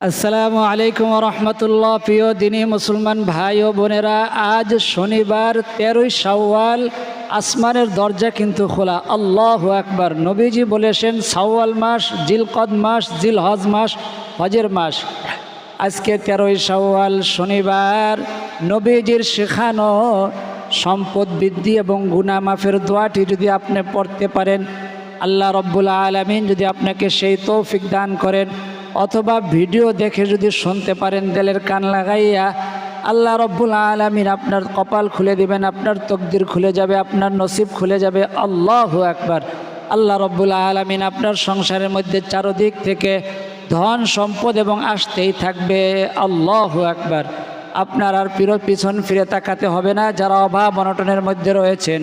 আসসালামু আলাইকুম রহমতুল্লাহ প্রিয় দিনী মুসলমান ভাই ও বোনেরা, আজ শনিবার তেরোই সাওয়াল আসমানের দরজা কিন্তু খোলা। আল্লাহ আকবার, নবীজি বলেছেন সাওয়াল মাস, জিলকদ মাস জিল হজ মাস, হজের মাস। আজকে তেরোই সাওয়াল শনিবার, নবীজির শেখানো সম্পদ বৃদ্ধি এবং গুনা মাফের দোয়াটি যদি আপনি পড়তে পারেন, আল্লাহ রব্বুল আলমিন যদি আপনাকে সেই তৌফিক দান করেন অথবা ভিডিও দেখে যদি শুনতে পারেন দেলের কান লাগাইয়া, আল্লাহ রব্বুল আলমিন আপনার কপাল খুলে দিবেন, আপনার তকদির খুলে যাবে, আপনার নসিব খুলে যাবে। আল্লাহ একবার আল্লাহ রব্বুল আলমিন আপনার সংসারের মধ্যে চারদিক থেকে ধন, সম্পদ এবং আসতেই থাকবে। আল্লাহ একবার আপনার আর পিরো পিছন ফিরে তাকাতে হবে না, যারা অভাব অনটনের মধ্যে রয়েছেন,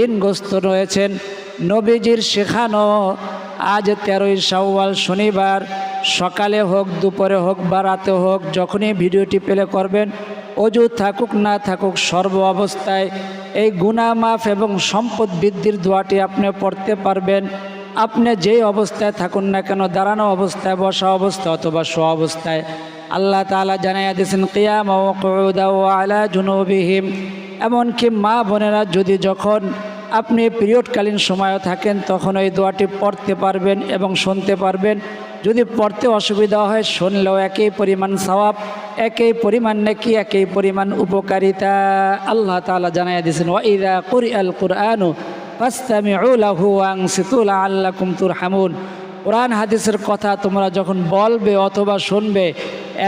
ঋণগ্রস্ত রয়েছেন, নবীজির শেখানো আজ তেরোই শাওয়াল শনিবার সকালে হোক, দুপুরে হোক বা রাতে হোক, যখনই ভিডিওটি প্লে করবেন অজু থাকুক না থাকুক, সর্ব অবস্থায় এই গুণা মাফ এবং সম্পদ বৃদ্ধির দোয়াটি আপনি পড়তে পারবেন। আপনি যেই অবস্থায় থাকুন না কেন, দাঁড়ানো অবস্থায়, বসা অবস্থায় অথবা শো অবস্থায়, আল্লাহ তালা জানাইয়া দিয়েছেন, কিয়াম আলা জুনুবিহিম। এমনকি মা বোনেরা যদি যখন আপনি পিরিয়ডকালীন সময়ও থাকেন, তখন ওই দোয়াটি পড়তে পারবেন এবং শুনতে পারবেন। যদি পড়তে অসুবিধা হয়, শুনলেও একই পরিমাণ সওয়াব, একই পরিমাণ নাকি, একই পরিমাণ উপকারিতা। আল্লাহ তালা জানাইয়া দিয়েছেন, ওয়াইদা কুরি আল কুরআনু ফাস্তামিউ লাহু ওয়াংসিতু লাআল্লাকুম তুরহামুন। কোরআন হাদিসের কথা তোমরা যখন বলবে অথবা শুনবে,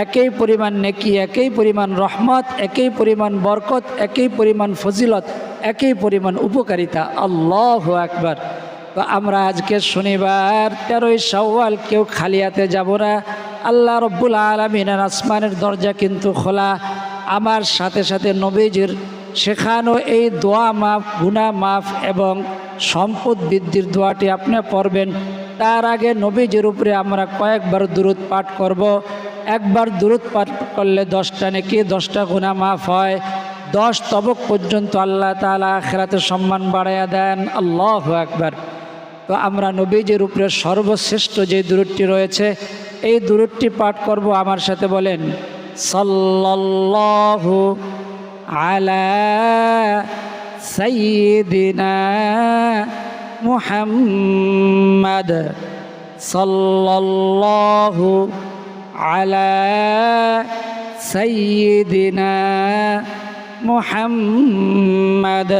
একই পরিমাণ নেকি, একই পরিমাণ রহমত, একই পরিমাণ বরকত, একই পরিমাণ ফজিলত, একই পরিমাণ উপকারিতা। আল্লাহ একবার তো আমরা আজকে শনিবার, তেরোই সওয়াল কেউ খালিয়াতে যাব না। আল্লাহ রব্বুল আলমিনের আসমানের দরজা কিন্তু খোলা। আমার সাথে সাথে নবীজির শেখানো এই দোয়া মাফ গুনা মাফ এবং সম্পদ বৃদ্ধির দোয়াটি আপনি পড়বেন। তার আগে নবীজির উপরে আমরা কয়েকবার দূরত পাঠ করব। একবার দূরত পাঠ করলে দশটা নাকি দশটা গুণা মাফ হয়। দশ তবক পর্যন্ত আল্লাহ তালা আখেরাতে সম্মান বাড়াইয়া দেন। আল্লাহ একবার তো আমরা নবীজির উপরে সর্বশ্রেষ্ঠ যে দূরটি রয়েছে, এই দূরটি পাঠ করব আমার সাথে বলেন, সাল্লাল্লাহু আলা সাইয়্যিদিনা মুহাম্মাদ সাল্লাল্লাহু আলা সাইয়্যিদিনা মুহাম্মাদ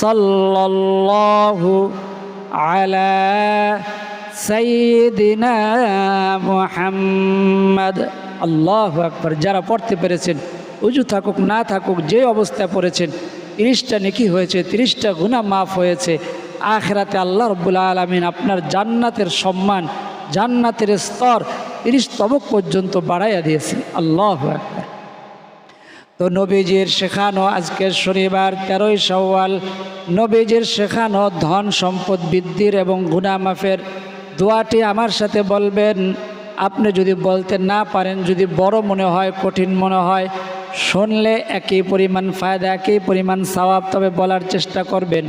সাল্লাল্লাহু আলা সাইয়্যিদিনা মুহাম্মাদ আল্লাহু আকবার। যারা পড়তে পেরেছেন, উজু থাকুক, না থাকুক, যে অবস্থায় পড়েছেন, তিরিশটা নেকি হয়েছে, তিরিশটা গুণা মাফ হয়েছে, আখেরাতে আল্লাহ রব্বুল আলমিন আপনার জান্নাতের সম্মান, জান্নাতের স্তর তিরিশ তবক পর্যন্ত বাড়াইয়া দিয়েছে আল্লাহ একবার তো নবীজির শেখানো আজকের শনিবার তেরোই সওয়াল নবীজির শেখানো ধন সম্পদ বৃদ্ধির এবং গুনামাফের দোয়াটি আমার সাথে বলবেন। আপনি যদি বলতে না পারেন, যদি বড় মনে হয়, কঠিন মনে হয়, শুনলে একই পরিমাণ ফায়দা, একই পরিমাণ সওয়াব, তবে বলার চেষ্টা করবেন।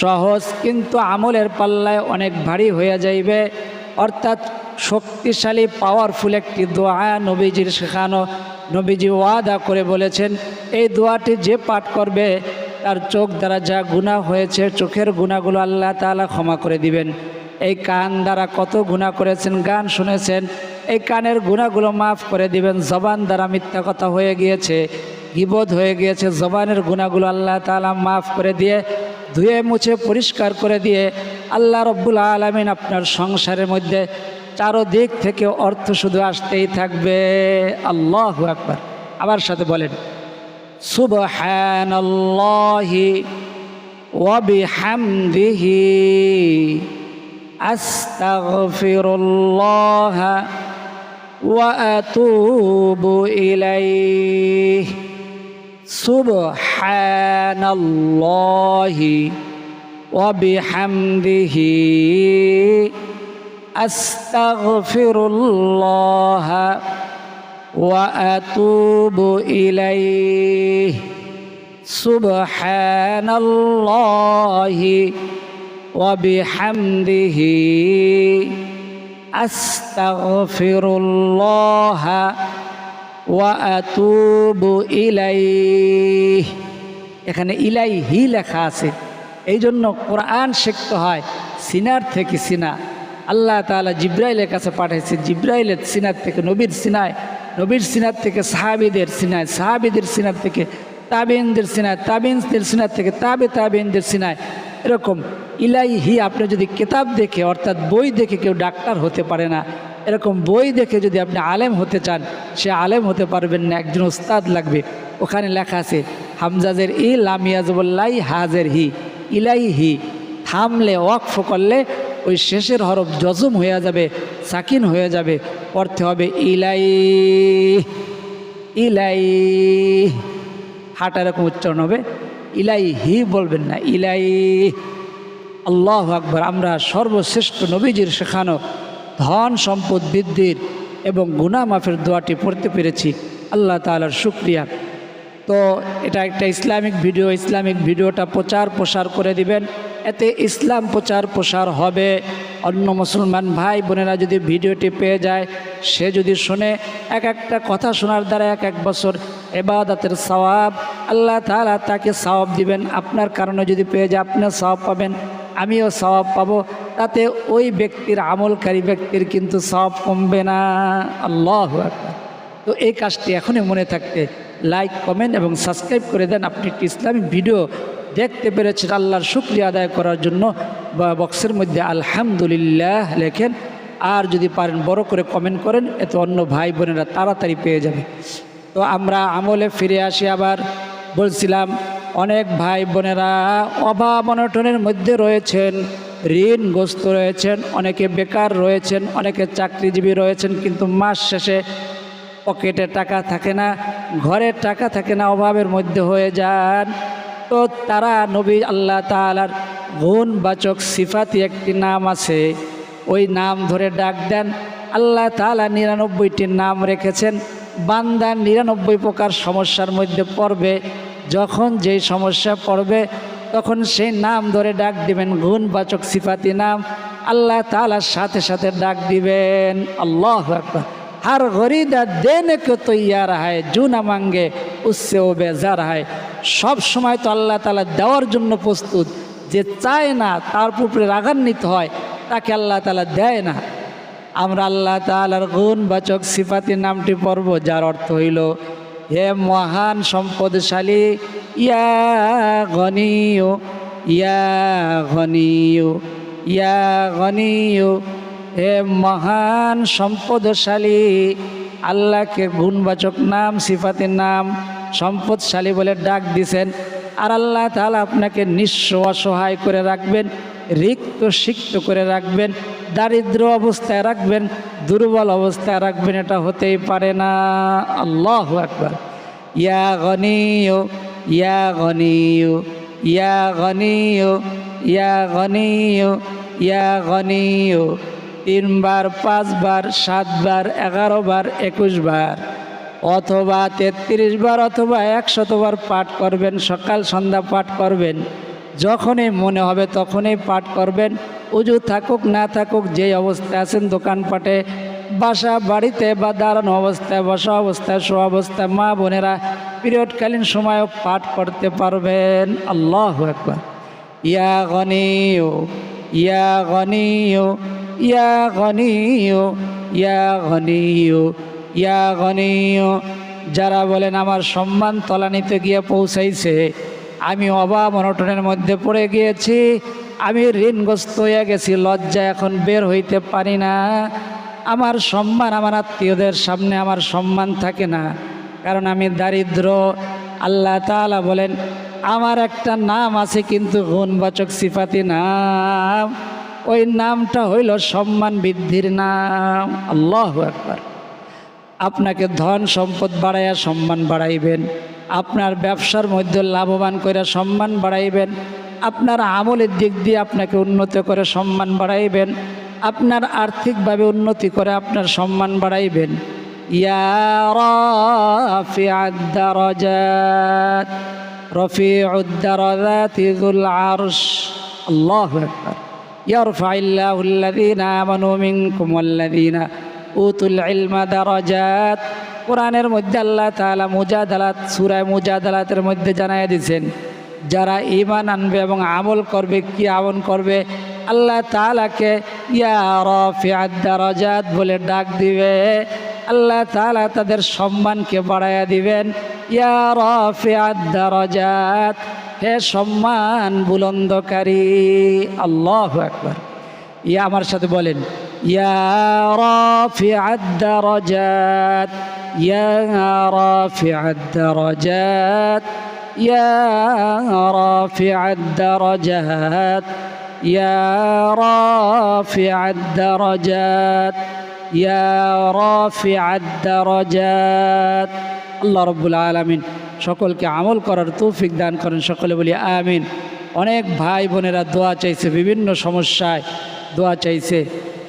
সহজ, কিন্তু আমলের পাল্লায় অনেক ভারী হয়ে যাইবে। অর্থাৎ শক্তিশালী পাওয়ারফুল একটি দোয়া নবীজির শেখানো নবীজি ওয়াদা করে বলেছেন, এই দোয়াটি যে পাঠ করবে, তার চোখ দ্বারা যা গুণা হয়েছে, চোখের গুণাগুলো আল্লাহ তালা ক্ষমা করে দিবেন। এই কান দ্বারা কত গুণা করেছেন, গান শুনেছেন, এই কানের গুণাগুলো মাফ করে দিবেন। জবান দ্বারা মিথ্যা কথা হয়ে গিয়েছে গিবোধ হয়ে গিয়েছে, জবানের গুণাগুলো আল্লাহ তালা মাফ করে দিয়ে, ধুয়ে মুছে পরিষ্কার করে দিয়ে, আল্লাহ রব্বুল আলমিন আপনার সংসারের মধ্যে চারোদিক থেকে অর্থ শুধু আসতেই থাকবে। আল্লাহ আকবার। আবার সাথে বলেন ওয়া বিহামদিহি আস্তাগফিরুল্লাহ ওয়া বিহামদিহি। أستغفر الله وأتوب إليه سبحان الله وبحمده আস্তাগফিরুল্লাহ ওয়া আতুবু ইলাইহ এখানে ইলাইহি লেখা আছে এই জন্য কোরআন শিখতে হয় সিনার থেকে সিনা আল্লাহ তাআলা জিব্রাইলের কাছে পাঠাইছে। জিব্রাইলের সিনার থেকে নবীর সিনায়, নবীর সিনার থেকে সাহাবিদের সিনায়, সাহাবিদের সিনার থেকে তাবিনদের সিনায় তাবিনদের সিনার থেকে তাবে তাবিনদের সিনায়। এরকম ইলাইহি আপনি যদি কেতাব দেখে, অর্থাৎ বই দেখে কেউ ডাক্তার হতে পারে না, এরকম বই দেখে যদি আপনি আলেম হতে চান, সে আলেম হতে পারবেন না, একজন ওস্তাদ লাগবে। ওখানে লেখা আছে, হামজাজের ই লামিয়াজবল্লাই হাজের হি ইলাই হি থামলে, ওয়াকফ করলে ওই শেষের হরফ জজম হয়ে যাবে, সাকিন হয়ে যাবে, অর্থে হবে ইলাই ইলাই হাট এরকম উচ্চারণ হবে ইলাই হি বলবেন না ইলাই আল্লাহ আকবর, আমরা সর্বশ্রেষ্ঠ নবীজির শেখানো ধন সম্পদ বৃদ্ধির এবং গুনা মাফের দোয়াটি পড়তে পেরেছি। আল্লাহ তালার শুক্রিয়া। তো এটা একটা ইসলামিক ভিডিও, ইসলামিক ভিডিওটা প্রচার প্রসার করে দিবেন। এতে ইসলাম প্রচার প্রসার হবে। অন্য মুসলমান ভাই বোনেরা যদি ভিডিওটি পেয়ে যায়, সে যদি শোনে, এক একটা কথা শোনার দ্বারা এক এক বছর এবাদাতের সওয়াব, আল্লাহ তাআলা তাকে সওয়াব দিবেন। আপনার কারণে যদি পেয়ে যায়, আপনিও সওয়াব পাবেন, আমিও সওয়াব পাবো। তাতে ওই ব্যক্তির আমলকারী ব্যক্তির কিন্তু সওয়াব কমবে না। আল্লাহ তো এই কাজটি এখনই মনে থাকতে লাইক কমেন্ট এবং সাবস্ক্রাইব করে দেন। আপনি একটি ইসলামিক ভিডিও দেখতে পেরেছেন আল্লাহর শুক্রিয়া আদায় করার জন্য। বক্সের মধ্যে আলহামদুলিল্লাহ লেখেন। আর যদি পারেন বড় করে কমেন্ট করেন, এতে অন্য ভাই বোনেরা তাড়াতাড়ি পেয়ে যাবে। তো আমরা আমলে ফিরে আসি আবার। বলছিলাম, অনেক ভাই বোনেরা অভাব অনটনের মধ্যে রয়েছেন, ঋণগ্রস্ত রয়েছেন, অনেকে বেকার রয়েছেন, অনেকে চাকরিজীবী রয়েছেন, কিন্তু মাস শেষে পকেটে টাকা থাকে না ঘরের টাকা থাকে না, অভাবের মধ্যে হয়ে যান। তো তারা নবী আল্লাহ তালার গুণবাচক সিফাতি একটি নাম আছে। ওই নাম ধরে ডাক দেন। আল্লাহ তালা নিরানব্বইটি নাম রেখেছেন। বান্দা নিরানব্বই প্রকার সমস্যার মধ্যে পড়বে। যখন যেই সমস্যা পড়বে, তখন সেই নাম ধরে ডাক দিবেন, গুণবাচক সিফাতি নাম। আল্লাহ তালার সাথে সাথে ডাক দিবেন, আল্লাহ হার গরিদা দেনে কে তৈয়ার হায়, জুনা মাঙ্গে, উৎসে ও বেজার হায়। সব সময় তো আল্লাহ তালা দেওয়ার জন্য প্রস্তুত। যে চায় না, তার উপরে রাগান্বিত হয়, তাকে আল্লাহ তালা দেয় না। আমরা আল্লাহ তালার গুণবাচক সিফাতির নামটি পড়ব, যার অর্থ হইল, হে মহান সম্পদশালী, ইয়া গনীয় ইয়া গনীয় ইয়া গনীয়। হে মহান সম্পদশালী, আল্লাহকে গুণবাচক নাম, সিফাতের নাম সম্পদশালী বলে ডাক দিছেন। আর আল্লাহ তাহলে আপনাকে নিঃস্ব অসহায় করে রাখবেন, রিক্ত সিক্ত করে রাখবেন, দারিদ্র অবস্থায় রাখবেন, দুর্বল অবস্থায় রাখবেন, এটা হতেই পারে না। আল্লাহ একবার ইয়া গনীয় ইয়া গনীয় ইয়া গনীয় ইয়া গনীয় ইয়া গনীয়। তিনবার, পাঁচবার, সাতবার এগারো বার একুশ বার অথবা তেত্রিশ বার অথবা একশতবার পাঠ করবেন, সকাল সন্ধ্যা পাঠ করবেন, যখনই মনে হবে তখনই পাঠ করবেন। উজু থাকুক, না থাকুক যেই অবস্থায় আছেন দোকানপাটে, বাসা বাড়িতে বা দাঁড়ানো অবস্থায়, বসা অবস্থায় শো অবস্থায়, মা বোনেরা পিরিয়ডকালীন সময়ও পাঠ করতে পারবেন। আল্লাহ একবার ইয়া গনীয় ইয়া গনীয় ইয়া গনীয় ইয়া গনীয়। ইয়া গনীয় যারা বলেন, আমার সম্মান তলানিতে গিয়ে পৌঁছাইছে। আমি অভাব অনটনের মধ্যে পড়ে গিয়েছি। আমি ঋণগ্রস্ত হয়ে গেছি। লজ্জা এখন বের হইতে পারি না। আমার সম্মান আমার আত্মীয়দের সামনে আমার সম্মান থাকে না। কারণ আমি দারিদ্র। আল্লাহ তাআলা বলেন, আমার একটা নাম আছে কিন্তু গুণবাচক সিফাতি নাম। ওই নামটা হইল সম্মান বৃদ্ধির নাম। আল্লাহ একবার আপনাকে ধন সম্পদ বাড়াইয়া সম্মান বাড়াইবেন। আপনার ব্যবসার মধ্যে লাভবান করে সম্মান বাড়াইবেন। আপনার আমলের দিক দিয়ে আপনাকে উন্নত করে সম্মান বাড়াইবেন। আপনার আর্থিকভাবে উন্নতি করে আপনার সম্মান বাড়াইবেন। ইয়ারফিআ উতুল ইলমা দারাজাত। কোরআনের মধ্যে আল্লাহ তালা মুজাদালাত, সুরায় মুজাদালাতের মধ্যে জানাইয়া দিয়েছেন যারা ইমান আনবে এবং আমল করবে, কি আমল করবে, আল্লাহ তালাকে ইয়ারফিয়াদারাজাত বলে ডাক দিবে। আল্লাহ তালা তাদের সম্মানকে বাড়াইয়া দিবেন ইয়ারফিয়াদারাজাত হে সম্মান বুলন্দকারী, আল্লাহ একবার ইয়া আমার সাথে বলেন ইয়া রাফিআদ দারাজাত ইয়া রাফিআদ দারাজাত ইয়া রাফিআদ দারাজাত ইয়া রাফিআদ দারাজাত ইয়া রাফিআদ দারাজাত আল্লাহ রব্বুল আলামিন সকলকে আমল করার তৌফিক দান করেন, সকলে বলি আমিন। অনেক ভাই বোনেরা দোয়া চাইছে, বিভিন্ন সমস্যায় দোয়া চাইছে।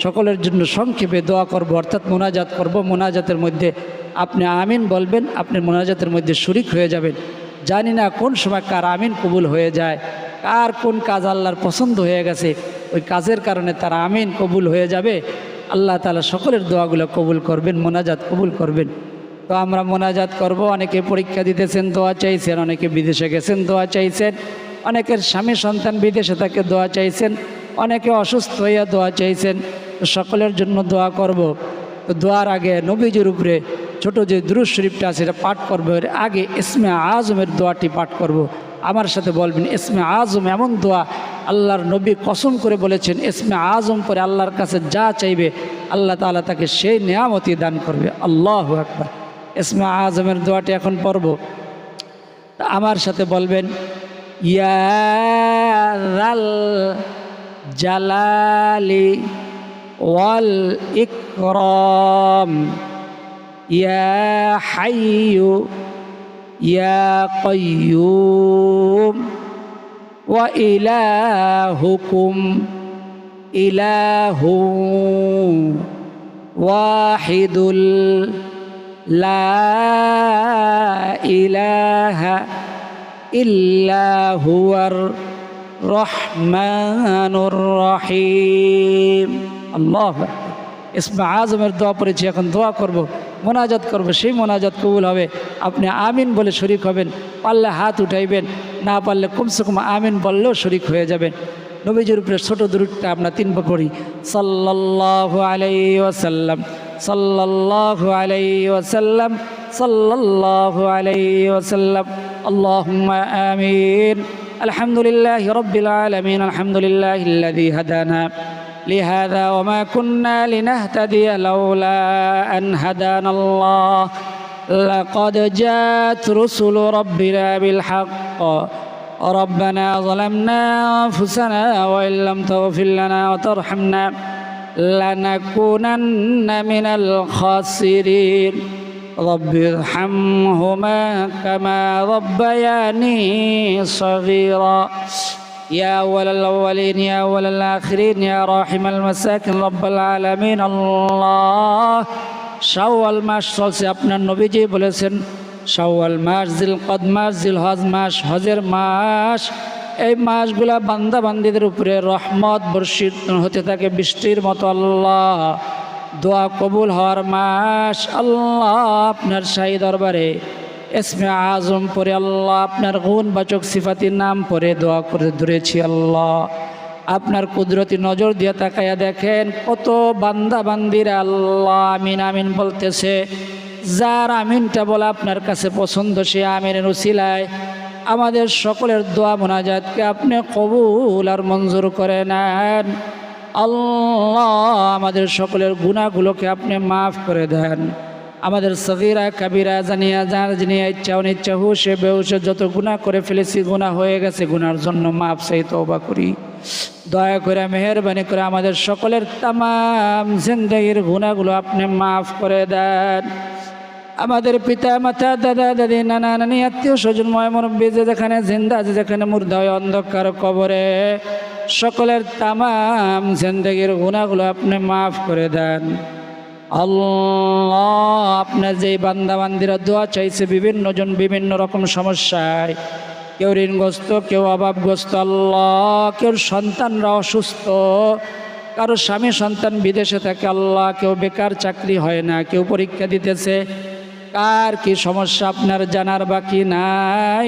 সকলের জন্য সংক্ষেপে দোয়া করব, অর্থাৎ মোনাজাত করব। মোনাজাতের মধ্যে আপনি আমিন বলবেন, আপনি মোনাজাতের মধ্যে শরিক হয়ে যাবেন। জানি না কোন সময় কার আমিন কবুল হয়ে যায়, কার কোন কাজ আল্লাহর পছন্দ হয়ে গেছে, ওই কাজের কারণে তার আমিন কবুল হয়ে যাবে। আল্লাহ তালা সকলের দোয়াগুলো কবুল করবেন, মোনাজাত কবুল করবেন। তো আমরা মোনাজাত করব, অনেকে পরীক্ষা দিতেছেন, দোয়া চাইছেন, অনেকে বিদেশে গেছেন, দোয়া চাইছেন। অনেকের স্বামী সন্তান বিদেশে তাকে দোয়া চাইছেন। অনেকে অসুস্থ হইয়া দোয়া চাইছেন, সকলের জন্য দোয়া করব। দোয়ার আগে নবীজির উপরে ছোট যে দুরুজ শরীফটা আছে সেটা পাঠ করব। এর আগে ইসমে আজমের দোয়াটি পাঠ করব। আমার সাথে বলবেন, ইসমে আজম এমন দোয়া, আল্লাহর নবী কসম করে বলেছেন, ইসমে আজম পরে আল্লাহর কাছে যা চাইবে, আল্লাহ তাআলা তাকে সেই নিয়ামতি দান করবে। আল্লাহ একবার ইসমে আজমের দোয়াটি এখন পড়ব। আমার সাথে বলবেন ইয়াল jalali wal ikram ya hayyu ya qayyum wa ilahukum ilahun wahidul la ilaha illa huwar রহমানুর রহিম। আল্লাহ ইসমা আজমের দোয়া পড়েছি এখন দোয়া করব, মোনাজাত করব, সেই মোনাজাত কবুল হবে। আপনি আমিন বলে শরিক হবেন, পারলে হাত উঠাইবেন, না পারলে কমসে কম আমিন বললেও শরিক হয়ে যাবেন। নবীজির উপরে ছোট দূরটা আমরা তিনবার পড়ি। সাল্লাল্লাহু আলাইহি ওয়াসাল্লাম, সাল্লাল্লাহু আলাইহি ওয়াসাল্লাম, সাল্লাল্লাহু আলাইহি ওয়াসাল্লাম। আল্লাহুম্মা আমিন। الحمد لله رب العالمين الحمد لله الذي هدانا لهذا وما كنا لنهتدي لولا أن هدانا الله. لقد جاءت رسل ربنا بالحق. ربنا ظلمنا أنفسنا وإن لم تغفر لنا وترحمنا لنكونن من الخاسرين. رب ارحمهما كما ربياني صغيرا يا أول الأولين يا أول الآخرين يا راحم المساكن رب العالمين الله শাওয়াল মাস চলছে আপনার নবীজি বলেছেন শাওয়াল মাস জিল কদ মাস জিল হজ মাস হজের মাস এই মাসগুলা বান্দা বান্দিদের উপরে রহমত বর্ষিত হতে থাকে বৃষ্টির মতো আল্লাহ দোয়া কবুল হওয়ার মাস। আল্লাহ আপনার শাহী দরবারে এসমে আজম পরে আল্লাহ আপনার গুণ বাচক সিফাতির নাম পরে দোয়া করে ধরেছি আল্লাহ। আপনার কুদরতি নজর দিয়ে তাকাইয়া দেখেন, কত বান্দা বান্দিরা আল্লাহ আমিন আমিন বলতেছে। যার আমিনটা বলে আপনার কাছে পছন্দ, সে আমিনের উসিলায় আমাদের সকলের দোয়া মোনাজাতকে আপনি কবুল আর মঞ্জুর করে নেন। আল্লাহ আমাদের সকলের গুণাগুলোকে আপনি মাফ করে দেন। আমাদের সগিরা, কাবিরা, জানিয়া যার জানিয়া, ইচ্ছা, অনিচ্ছা হুসে বেহুসে যত গুণা করে ফেলেছি, গুণা হয়ে গেছে গুনার জন্য মাফ সেই তবা করি। দয়া করে, মেহরবানি করে আমাদের সকলের তাম জিন্দগির গুণাগুলো আপনি মাফ করে দেন। আমাদের পিতা, মাতা, দাদা, দাদি, নানা, নানি, আত্মীয় স্বজন ময় মুরব্বী যে যেখানে জিন্দা আছে যেখানে মুর্দা হয় অন্ধকার কবরে। সকলের তামাম জিন্দগির গুণাগুলো আপনি মাফ করে দেন। আল্লাহ আপনার যে বান্দা বান্দিরা দোয়া চাইছে বিভিন্ন জন বিভিন্ন রকম সমস্যায়, কেউ ঋণগ্রস্ত, কেউ অভাবগ্রস্ত, আল্লাহ, কেউ সন্তানরা অসুস্থ, কারও স্বামী সন্তান বিদেশে থাকে, আল্লাহ, কেউ বেকার চাকরি হয় না, কেউ পরীক্ষা দিতেছে কার কি সমস্যা আপনার জানার বাকি নাই?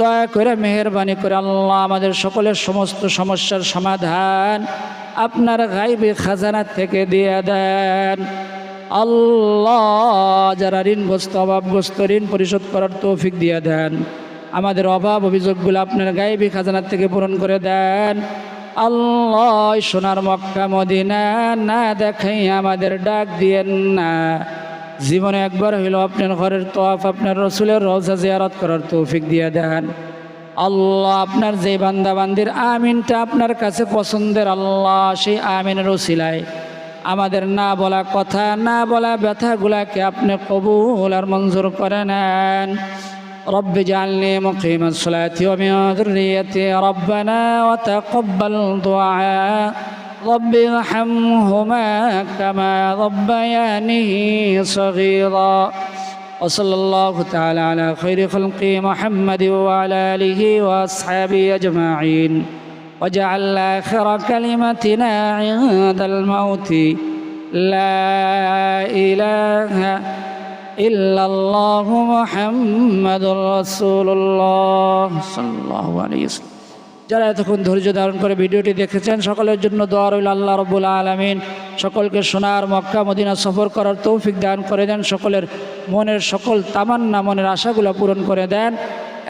দয়া করে মেহরবানি করে আল্লাহ আমাদের সকলের সমস্ত সমস্যার সমাধান আপনার গাইবে খাজানা থেকে দিয়ে দেন। আল্লাহ যারা ঋণগ্রস্ত, অভাবগ্রস্ত ঋণ পরিশোধ করার তৌফিক দিয়ে দেন, আমাদের অভাব অভিযোগগুলো আপনার গাইবী খাজানার থেকে পূরণ করে দেন। আল্লাহ সোনার মক্কা মদিনা না দেখাই আমাদের ডাক দিয়েন না। জীবনে একবার হইল আপনার ঘরের তোয়াফ আপনার রসুলের রোজা জিয়ারত করার তৌফিক দিয়ে দেন আল্লাহ আপনার যে বান্দাবান্দির আমিনটা আপনার কাছে পছন্দের আল্লাহ সেই আমিনের ওসিলায় আমাদের না বলা কথা না বলা ব্যথাগুলাকে আপনি কবুল আর মঞ্জুর করে নেন رب اجعلني مقيم الصلاة ومن ذريتي ربنا وتقبل دعاء رب ارحمهما كما ربياني صغيرا. وصلى الله تعالى على خير خلق محمد وعلى آله وأصحابه أجمعين. وجعل آخر كلمتنا عند الموت. لا إله إلا الله محمد رسول الله. صلى الله عليه وسلم. যারা এতক্ষণ ধৈর্য ধারণ করে ভিডিওটি দেখেছেন, সকলের জন্য দোয়া রইল আল্লাহ রব্বুল আলমিন। সকলকে সোনার মক্কা, মদিনা সফর করার তৌফিক দান করে দেন, সকলের মনের সকল তামান্না, মনের আশাগুলো পূরণ করে দেন।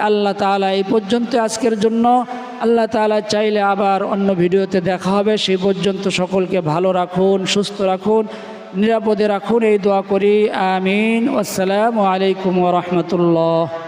আল্লাহ তাআলা এই পর্যন্ত আজকের জন্য। আল্লাহ তাআলা চাইলে আবার অন্য ভিডিওতে দেখা হবে। সেই পর্যন্ত সকলকে ভালো রাখুন, সুস্থ রাখুন, নিরাপদে রাখুন। এই দোয়া করি, আমিন। আসসালামু আলাইকুম রহমতুল্লাহ।